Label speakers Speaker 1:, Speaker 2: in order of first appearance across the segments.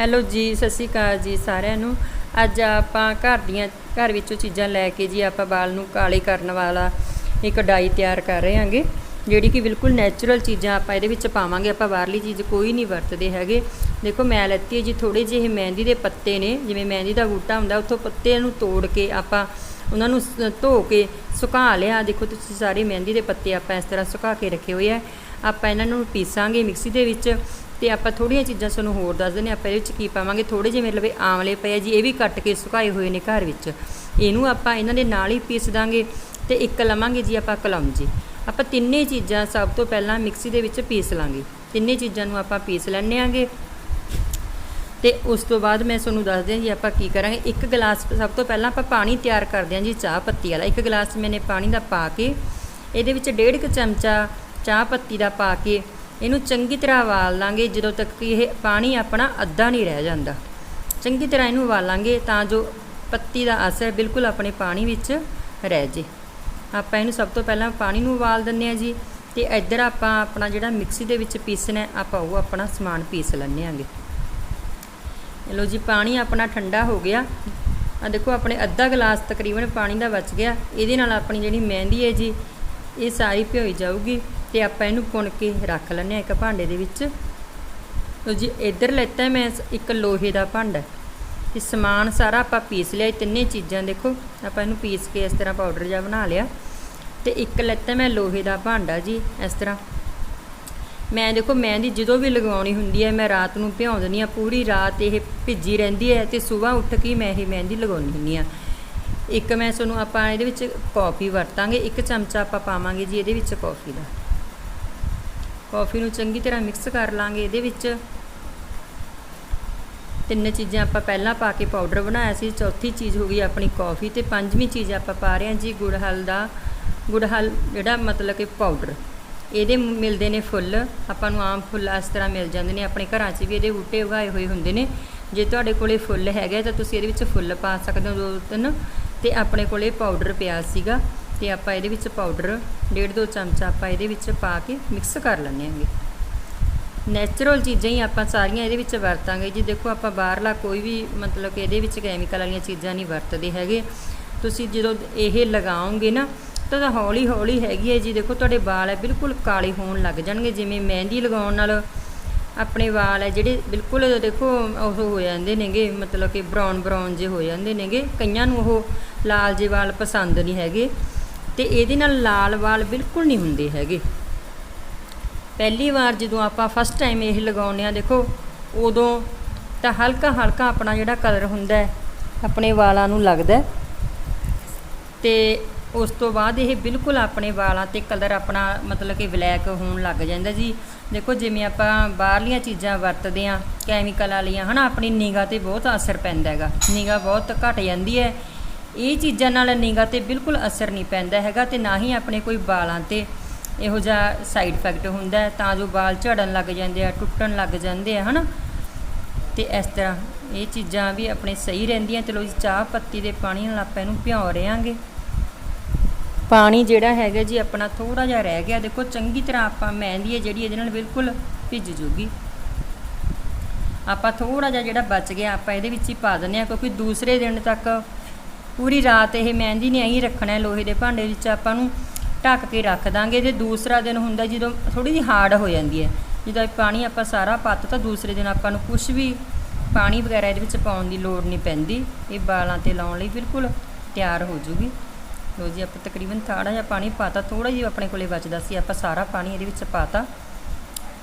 Speaker 1: Hello ਜੀ, ਸਤਿ ਸ਼੍ਰੀ ਅਕਾਲ ਜੀ ਸਾਰਿਆਂ ਨੂੰ। ਅੱਜ ਆਪਾਂ ਘਰ ਦੀਆਂ, ਘਰ ਵਿੱਚੋਂ ਚੀਜ਼ਾਂ ਲੈ ਕੇ ਜੀ ਆਪਾਂ ਵਾਲ ਨੂੰ ਕਾਲੇ ਕਰਨ ਵਾਲਾ ਇੱਕ ਡਾਈ ਤਿਆਰ ਕਰ ਰਹੇ ਹਾਂਗੇ। ਜਿਹੜੀ ਕਿ ਬਿਲਕੁਲ ਨੈਚੁਰਲ ਚੀਜ਼ਾਂ ਆਪਾਂ ਇਹਦੇ ਵਿੱਚ ਪਾਵਾਂਗੇ। ਆਪਾਂ ਬਾਹਰਲੀ ਚੀਜ਼ ਕੋਈ ਨਹੀਂ ਵਰਤਦੇ ਹੈਗੇ। ਦੇਖੋ, ਮੈਂ ਲੈਤੀ ਹੈ ਜੀ ਥੋੜੇ ਜਿਹੇ ਮਹਿੰਦੀ ਦੇ ਪੱਤੇ ਨੇ। ਜਿਵੇਂ ਮਹਿੰਦੀ ਦਾ ਬੂਟਾ ਹੁੰਦਾ, ਉੱਥੋਂ ਪੱਤੇ ਨੂੰ ਤੋੜ ਕੇ ਆਪਾਂ ਉਹਨਾਂ ਨੂੰ ਸ- ਧੋ ਕੇ ਸੁਕਾ ਲਿਆ। ਦੇਖੋ, ਤੁਸੀਂ ਸਾਰੇ ਮਹਿੰਦੀ ਦੇ ਪੱਤੇ ਆਪਾਂ ਇਸ ਤਰ੍ਹਾਂ ਸੁਕਾ ਕੇ ਰੱਖੇ ਹੋਏ ਆ। ਆਪਾਂ ਇਹਨਾਂ ਨੂੰ ਪੀਸਾਂਗੇ ਮਿਕਸੀ ਦੇ ਵਿੱਚ ਤੇ ਆਪਾਂ ਥੋੜੀਆਂ ਚੀਜ਼ਾਂ ਤੁਹਾਨੂੰ ਹੋਰ ਦੱਸ ਦਿੰਦੇ ਹਾਂ। ਆਪਾਂ ਇਹਦੇ ਵਿੱਚ ਕੀ ਪਾਵਾਂਗੇ? ਥੋੜੇ ਜਿਹੇ ਮਤਲਬ ਲਵੇ ਆਮਲੇ ਪਏ ਆ ਜੀ, ਇਹ ਵੀ ਕੱਟ ਕੇ ਸੁਕਾਏ ਹੋਏ ਨੇ ਘਰ ਵਿੱਚ। ਇਹਨੂੰ ਆਪਾਂ ਇਹਨਾਂ ਦੇ ਨਾਲ ਹੀ ਪੀਸ ਦਾਂਗੇ ਤੇ ਇੱਕ ਲਵਾਂਗੇ ਜੀ ਆਪਾਂ ਕਲੌਂਜੀ ਆਪਾਂ ਤਿੰਨੇ ਚੀਜ਼ਾਂ ਸਭ ਤੋਂ ਪਹਿਲਾਂ ਮਿਕਸੀ ਦੇ ਵਿੱਚ ਪੀਸ ਲਾਂਗੇ। ਤਿੰਨੇ ਚੀਜ਼ਾਂ ਨੂੰ ਆਪਾਂ ਪੀਸ ਲੈਣੇ ਆਂਗੇ ਤੇ ਉਸ ਤੋਂ ਬਾਅਦ ਮੈਂ ਤੁਹਾਨੂੰ ਦੱਸਦੀ ਹਾਂ ਜੀ ਆਪਾਂ ਕੀ ਕਰਾਂਗੇ। ਇੱਕ ਗਲਾਸ ਸਭ ਤੋਂ ਪਹਿਲਾਂ ਆਪਾਂ ਪਾਣੀ ਤਿਆਰ ਕਰਦੇ ਹਾਂ ਜੀ ਚਾਹ ਪੱਤੀ ਵਾਲਾ। ਇੱਕ ਗਲਾਸ ਮੈਨੇ ਪਾਣੀ ਦਾ ਪਾ ਕੇ ਇਹਦੇ ਵਿੱਚ ਡੇਢ ਕੁ ਚਮਚਾ ਚਾਹ ਪੱਤੀ ਦਾ ਪਾ ਕੇ ਇਹਨੂੰ ਚੰਗੀ ਤਰ੍ਹਾਂ ਉਬਾਲ ਲਾਂਗੇ ਜਦੋਂ ਤੱਕ ਕਿ ਇਹ ਪਾਣੀ ਆਪਣਾ ਅੱਧਾ ਨਹੀਂ ਰਹਿ ਜਾਂਦਾ। ਚੰਗੀ ਤਰ੍ਹਾਂ ਇਹਨੂੰ ਉਬਾਲਾਂਗੇ ਤਾਂ ਜੋ ਪੱਤੀ ਦਾ ਅਸਰ ਬਿਲਕੁਲ ਆਪਣੇ ਪਾਣੀ ਵਿੱਚ ਰਹਿ ਜੇ। ਆਪਾਂ ਇਹਨੂੰ ਸਭ ਤੋਂ ਪਹਿਲਾਂ ਪਾਣੀ ਨੂੰ ਉਬਾਲ ਦਿੰਦੇ ਹਾਂ ਜੀ ਤੇ ਇੱਧਰ ਆਪਾਂ ਆਪਣਾ ਜਿਹੜਾ ਮਿਕਸੀ ਦੇ ਵਿੱਚ ਪੀਸਣਾ ਆਪਾਂ ਉਹ ਆਪਣਾ ਸਮਾਨ ਪੀਸ ਲੈਂਦੇ ਆਂਗੇ ਲੋ ਜੀ, ਪਾਣੀ ਆਪਣਾ ਠੰਡਾ ਹੋ ਗਿਆ। ਆ ਦੇਖੋ, ਆਪਣੇ ਅੱਧਾ ਗਲਾਸ ਤਕਰੀਬਨ ਪਾਣੀ ਦਾ ਬਚ ਗਿਆ। ਇਹਦੇ ਨਾਲ ਆਪਣੀ ਜਿਹੜੀ ਮਹਿੰਦੀ ਹੈ ਜੀ, ਇਹ ਸਾਰੀ ਭਿਓਈ ਜਾਊਗੀ। ਤੇ ਆਪਾਂ ਇਹਨੂੰ ਪੁਣ ਕੇ ਰੱਖ ਲੈਂਦੇ ਹਾਂ ਇੱਕ ਭਾਂਡੇ ਦੇ ਵਿੱਚ। ਲੋ ਜੀ, ਇੱਧਰ ਲੈਤਾ ਮੈਂ ਇੱਕ ਲੋਹੇ ਦਾ ਭਾਂਡਾ। ਤੇ ਸਮਾਨ ਸਾਰਾ ਆਪਾਂ ਪੀਸ ਲਿਆ ਤਿੰਨੇ ਚੀਜ਼ਾਂ, ਦੇਖੋ, ਆਪਾਂ ਇਹਨੂੰ ਪੀਸ ਕੇ ਇਸ ਤਰ੍ਹਾਂ ਪਾਊਡਰ ਜਿਹਾ ਬਣਾ ਲਿਆ। ਤੇ ਇੱਕ ਲੈਤਾ ਮੈਂ ਲੋਹੇ ਦਾ ਭਾਂਡਾ ਜੀ, ਇਸ ਤਰ੍ਹਾਂ। ਮੈਂ ਦੇਖੋ ਮਹਿੰਦੀ ਜਦੋਂ ਵੀ ਲਗਵਾਉਣੀ ਹੁੰਦੀ ਹੈ, ਮੈਂ ਰਾਤ ਨੂੰ ਭਿਉਂ ਦਿੰਦੀ ਹਾਂ, ਪੂਰੀ ਰਾਤ ਇਹ ਭਿੱਜੀ ਰਹਿੰਦੀ ਹੈ ਤੇ ਸਵੇਰ ਉੱਠ ਕੇ ਮੈਂ ਇਹ ਮਹਿੰਦੀ ਲਗਾਉਣੀ ਹੁੰਦੀ ਹਾਂ। ਇੱਕ ਮੈਂ ਤੁਹਾਨੂੰ ਆਪਾਂ ਇਹਦੇ ਵਿੱਚ ਕੌਫੀ ਵਰਤਾਂਗੇ, ਇੱਕ ਚਮਚਾ ਆਪਾਂ ਪਾਵਾਂਗੇ ਜੀ ਇਹਦੇ ਵਿੱਚ ਕੌਫੀ ਦਾ। ਕੌਫੀ ਨੂੰ ਚੰਗੀ ਤਰ੍ਹਾਂ ਮਿਕਸ ਕਰ ਲਾਂਗੇ। ਇਹਦੇ ਵਿੱਚ ਤਿੰਨ ਚੀਜ਼ਾਂ ਆਪਾਂ ਪਹਿਲਾਂ ਪਾ ਕੇ ਪਾਊਡਰ ਬਣਾਇਆ ਸੀ। ਚੌਥੀ ਚੀਜ਼ ਹੋ ਗਈ ਆਪਣੀ ਕੌਫੀ ਤੇ ਪੰਜਵੀਂ ਚੀਜ਼ ਆਪਾਂ ਪਾ ਰਹੇ ਹਾਂ ਜੀ ਗੁੜਹਲ ਦਾ। ਗੁੜਹਲ ਜਿਹੜਾ ਮਤਲਬ ਕਿ ਪਾਊਡਰ। ਇਹਦੇ ਮਿਲਦੇ ਨੇ ਫੁੱਲ। ਆਪਾਂ ਨੂੰ ਆਮ ਫੁੱਲ ਇਸ ਤਰ੍ਹਾਂ ਮਿਲ ਜਾਂਦੇ ਨੇ। ਆਪਣੇ ਘਰਾਂ 'ਚ ਵੀ ਇਹਦੇ ਬੂਟੇ ਉਗਾਏ ਹੋਏ ਹੁੰਦੇ ਨੇ। ਜੇ ਤੁਹਾਡੇ ਕੋਲੇ ਫੁੱਲ ਹੈਗੇ ਤਾਂ ਤੁਸੀਂ ਇਹਦੇ ਵਿੱਚ ਫੁੱਲ ਪਾ ਸਕਦੇ ਹੋ ਦੋ ਤਿੰਨ। ਤੇ ਆਪਣੇ ਕੋਲੇ ਪਾਊਡਰ ਪਿਆ ਸੀਗਾ। ਤੇ ਆਪਾਂ ਇਹਦੇ ਵਿੱਚ ਪਾਊਡਰ ਡੇਢ ਦੋ ਚਮਚਾ ਆਪਾਂ ਇਹਦੇ ਵਿੱਚ ਪਾ ਕੇ ਮਿਕਸ ਕਰ ਲੈਂਦੇ ਹਾਂਗੇ। ਨੈਚੁਰਲ ਚੀਜ਼ਾਂ ਹੀ ਆਪਾਂ ਸਾਰੀਆਂ ਇਹਦੇ ਵਿੱਚ ਵਰਤਾਂਗੇ ਜੀ। ਦੇਖੋ ਆਪਾਂ ਬਾਹਰਲਾ ਕੋਈ ਵੀ ਮਤਲਬ ਕਿ ਇਹਦੇ ਵਿੱਚ ਕੈਮੀਕਲ ਵਾਲੀਆਂ ਚੀਜ਼ਾਂ ਨਹੀਂ ਵਰਤਦੇ ਹੈਗੇ। ਤੁਸੀਂ ਜਦੋਂ ਇਹ ਲਗਾਓਗੇ ਨਾ, ਤਾਂ ਹੌਲੀ ਹੌਲੀ ਹੈਗੀ ਹੈ ਜੀ। ਦੇਖੋ ਤੁਹਾਡੇ ਵਾਲ ਹੈ ਬਿਲਕੁਲ ਕਾਲੇ ਹੋਣ ਲੱਗ ਜਾਣਗੇ। ਜਿਵੇਂ ਮਹਿੰਦੀ ਲਗਾਉਣ ਨਾਲ ਆਪਣੇ ਵਾਲ ਹੈ ਜਿਹੜੇ ਬਿਲਕੁਲ ਦੇਖੋ ਉਹ ਹੋ ਜਾਂਦੇ ਨੇਗੇ, ਮਤਲਬ ਕਿ ਬਰਾਊਨ ਬਰਾਊਨ ਜੇ ਹੋ ਜਾਂਦੇ ਨੇਗੇ। ਕਈਆਂ ਨੂੰ ਉਹ ਲਾਲ ਜੇ ਵਾਲ ਪਸੰਦ ਨਹੀਂ ਹੈਗੇ। ਤੇ ਇਹਦੇ ਨਾਲ ਲਾਲ ਵਾਲ ਬਿਲਕੁਲ ਨਹੀਂ ਹੁੰਦੇ ਹੈਗੇ। ਪਹਿਲੀ ਵਾਰ ਜਦੋਂ ਆਪਾਂ ਫਸਟ ਟਾਈਮ ਇਹ ਲਗਾਉਂਦੇ ਆ ਦੇਖੋ, ਉਦੋਂ ਤਾਂ ਹਲਕਾ ਹਲਕਾ ਆਪਣਾ ਜਿਹੜਾ ਕਲਰ ਹੁੰਦਾ ਹੈ, ਆਪਣੇ ਵਾਲਾਂ ਨੂੰ ਲੱਗਦਾ ਹੈ। ਤੇ ਉਸ ਤੋਂ ਬਾਅਦ ਇਹ ਬਿਲਕੁਲ ਆਪਣੇ ਵਾਲਾਂ ਤੇ ਕਲਰ ਆਪਣਾ ਮਤਲਬ ਕਿ ਬਲੈਕ ਹੋਣ ਲੱਗ ਜਾਂਦਾ ਜੀ। ਦੇਖੋ, ਜਿਵੇਂ ਆਪਾਂ ਬਾਹਰਲੀਆਂ ਚੀਜ਼ਾਂ ਵਰਤਦੇ ਆ ਕੈਮੀਕਲ ਵਾਲੀਆਂ, ਹਨਾ, ਆਪਣੀ ਨਿਗਾਹ ਤੇ ਬਹੁਤ ਅਸਰ ਪੈਂਦਾ ਹੈਗਾ। ਨਿਗਾਹ ਬਹੁਤ ਘਟ ਜਾਂਦੀ ਹੈ। ਇਹ ਚੀਜ਼ਾਂ ਨਾਲ ਨਿਗਾਹ ਤੇ ਬਿਲਕੁਲ ਅਸਰ ਨਹੀਂ ਪੈਂਦਾ ਹੈਗਾ ਤੇ ਨਾ ਹੀ ਆਪਣੇ ਕੋਈ ਵਾਲਾਂ ਤੇ ਇਹੋ ਜਿਹਾ ਸਾਈਡ ਇਫੈਕਟ ਹੁੰਦਾ ਤਾਂ ਜੋ ਵਾਲ ਝੜਨ ਲੱਗ ਜਾਂਦੇ ਆ, ਟੁੱਟਣ ਲੱਗ ਜਾਂਦੇ ਆ, ਹਨਾ? ਤੇ ਇਸ ਤਰ੍ਹਾਂ ਇਹ ਚੀਜ਼ਾਂ ਵੀ ਆਪਣੇ ਸਹੀ ਰਹਿੰਦੀਆਂ ਚਲੋ ਜੀ, ਚਾਹ ਪੱਤੀ ਦੇ ਪਾਣੀ ਨਾਲ ਆਪਾਂ ਇਹਨੂੰ ਭਿਉਂ ਰਿਆਂਗੇ ਪਾਣੀ ਜਿਹੜਾ ਹੈਗਾ ਜੀ, ਆਪਣਾ ਥੋੜਾ ਜਿਹਾ ਰਹਿ ਗਿਆ। ਦੇਖੋ, ਚੰਗੀ ਤਰ੍ਹਾਂ ਆਪਾਂ ਮਹਿੰਦੀ ਹੈ ਜਿਹੜੀ ਇਹਦੇ ਨਾਲ ਬਿਲਕੁਲ ਭਿੱਜ ਜੂਗੀ। ਆਪਾਂ ਥੋੜਾ ਜਿਹਾ ਜਿਹੜਾ ਬਚ ਗਿਆ, ਆਪਾਂ ਇਹਦੇ ਵਿੱਚ ਹੀ ਪਾ ਦਿੰਦੇ ਆ ਕਿਉਂਕਿ ਦੂਸਰੇ ਦਿਨ ਤੱਕ ਪੂਰੀ ਰਾਤ ਇਹ ਮਹਿੰਦੀ ਨੇ ਐਂ ਰੱਖਣਾ ਲੋਹੇ ਦੇ ਭਾਂਡੇ ਵਿੱਚ, ਆਪਾਂ ਨੂੰ ਢੱਕ ਕੇ ਰੱਖ ਦਾਂਗੇ ਤੇ ਦੂਸਰਾ ਦਿਨ ਹੁੰਦਾ ਜਦੋਂ ਥੋੜੀ ਜਿਹੀ ਹਾਰਡ ਹੋ ਜਾਂਦੀ ਹੈ। ਜਦੋਂ ਇਹ ਪਾਣੀ ਆਪਾਂ ਸਾਰਾ ਪੱਤ ਤਾਂ ਦੂਸਰੇ ਦਿਨ ਆਪਾਂ ਨੂੰ ਕੁਝ ਵੀ ਪਾਣੀ ਵਗੈਰਾ ਇਹਦੇ ਵਿੱਚ ਪਾਉਣ ਦੀ ਲੋੜ ਨਹੀਂ ਪੈਂਦੀ। ਇਹ ਵਾਲਾਂ ਤੇ ਲਾਉਣ ਲਈ ਬਿਲਕੁਲ ਤਿਆਰ ਹੋ ਜੂਗੀ। ਲੋ ਜੀ, ਆਪਾਂ ਤਕਰੀਬਨ ਥੋੜਾ ਜਿਹਾ ਪਾਣੀ ਪਾਤਾ ਥੋੜਾ ਜਿਹਾ ਆਪਣੇ ਕੋਲੇ ਬਚਦਾ ਸੀ, ਆਪਾਂ ਸਾਰਾ ਪਾਣੀ ਇਹਦੇ ਵਿੱਚ ਪਾਤਾ।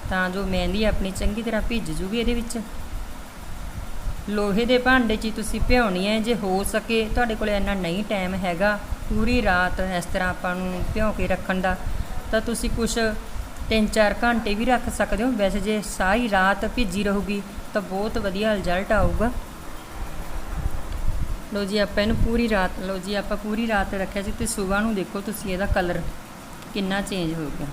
Speaker 1: ਤਾਂ ਜੋ ਮਹਿੰਦੀ ਆਪਣੀ ਚੰਗੀ ਤਰ੍ਹਾਂ ਭਿੱਜ ਜੂਗੀ ਇਹਦੇ ਵਿੱਚ। ਲੋਹੇ ਦੇ ਭਾਂਡੇ 'ਚ ਹੀ ਤੁਸੀਂ ਭਿਉਣੀ ਹੈ, ਜੇ ਹੋ ਸਕੇ ਤੁਹਾਡੇ ਕੋਲ ਇੰਨਾ ਨਹੀਂ ਟਾਈਮ ਹੈਗਾ, ਪੂਰੀ ਰਾਤ ਇਸ ਤਰ੍ਹਾਂ ਆਪਾਂ ਨੂੰ ਭਿਉ ਕੇ ਰੱਖਣ ਦਾ, ਤਾਂ ਤੁਸੀਂ ਕੁਝ 3-4 ਘੰਟੇ ਵੀ ਰੱਖ ਸਕਦੇ ਹੋ। ਵੈਸੇ ਜੇ ਸਾਰੀ ਰਾਤ ਭਿੱਜੀ ਰਹੂਗੀ, ਤਾਂ ਬਹੁਤ ਵਧੀਆ ਰਿਜ਼ਲਟ ਆਊਗਾ। ਲੋ ਜੀ, ਆਪਾਂ ਇਹਨੂੰ ਪੂਰੀ ਰਾਤ ਲੋ ਜੀ, ਆਪਾਂ ਪੂਰੀ ਰਾਤ ਰੱਖਿਆ ਸੀ ਤੇ ਸਵੇਰ ਨੂੰ ਦੇਖੋ ਤੁਸੀਂ ਇਹਦਾ ਕਲਰ ਕਿੰਨਾ ਚੇਂਜ ਹੋ ਗਿਆ।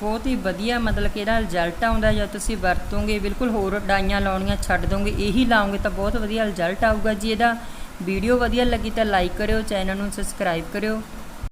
Speaker 1: ਬਹੁਤ ਹੀ ਵਧੀਆ, ਮਤਲਬ ਕਿ ਇਹਦਾ ਰਿਜ਼ਲਟ ਆਉਂਦਾ ਜਦ ਤੁਸੀਂ ਵਰਤੋਗੇ, ਬਿਲਕੁਲ ਹੋਰ ਡਾਈਆਂ ਲਾਉਣੀਆਂ ਛੱਡ ਦੋਗੇ, ਇਹੀ ਲਾਓਗੇ ਤਾਂ ਬਹੁਤ ਵਧੀਆ ਰਿਜ਼ਲਟ ਆਊਗਾ ਜੀ। ਇਹਦਾ ਵੀਡੀਓ ਵਧੀਆ ਲੱਗੀ ਤਾਂ ਲਾਈਕ ਕਰਿਓ ਚੈਨਲ ਨੂੰ ਸਬਸਕ੍ਰਾਈਬ ਕਰਿਓ।